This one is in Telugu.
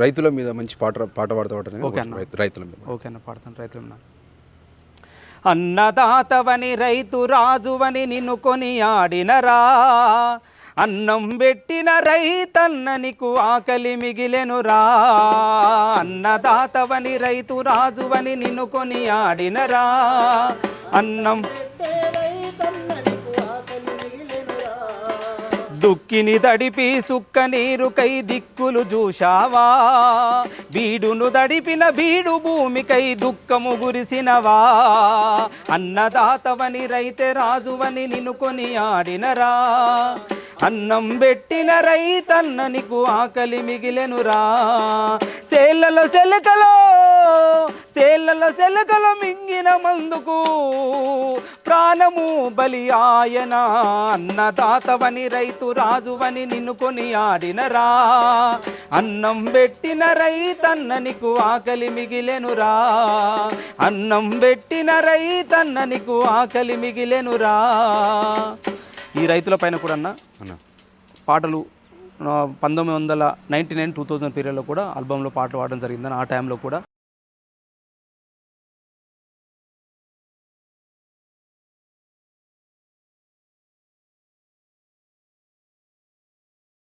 రైతుల మీద మంచి పాట పాట అన్న. రైతుల మీద. ఓకే అన్న పాడతాను రైతులు ఉన్నా అన్నదాతవని రైతు రాజువని నిన్ను కొని ఆడినరా అన్నం పెట్టిన రైతన్న నీకు ఆకలి మిగిలెనురా? అన్నదాతవని రైతు రాజువని నిన్ను కొని ఆడినరా అన్నం దుక్కిని దడిపి సుక్క నీరుకై దిక్కులు చూశావా బీడును దడిపిన బీడు భూమికై దుఃఖము గురిసినవా? అన్నదాతవని రైతే రాజువని నిన్ను కొని ఆడినరా? అన్నం పెట్టిన రైతన్న నీకు ఆకలి మిగిలెనురా? సేళ్ళలో సెలకలో సేళ్ళలో చెలకలు మింగిన మందుకు ప్రాణము బలి ఆయన. అన్నదాతవని రైతు రాజువని నిన్ను కొని ఆడినరా అన్నం పెట్టిన రైతన్న నీకు ఆకలి మిగిలెనురా. అన్నం పెట్టిన రైతన్న నీకు ఆకలి మిగిలెనురా. ఈ రైతుల పైన కూడా అన్న పాటలు పంతొమ్మిది వందల నైంటీ నైన్ టూ థౌజండ్ పీరియడ్లో కూడా ఆల్బంలో పాటలు పాడడం జరిగిందని ఆ టైంలో కూడా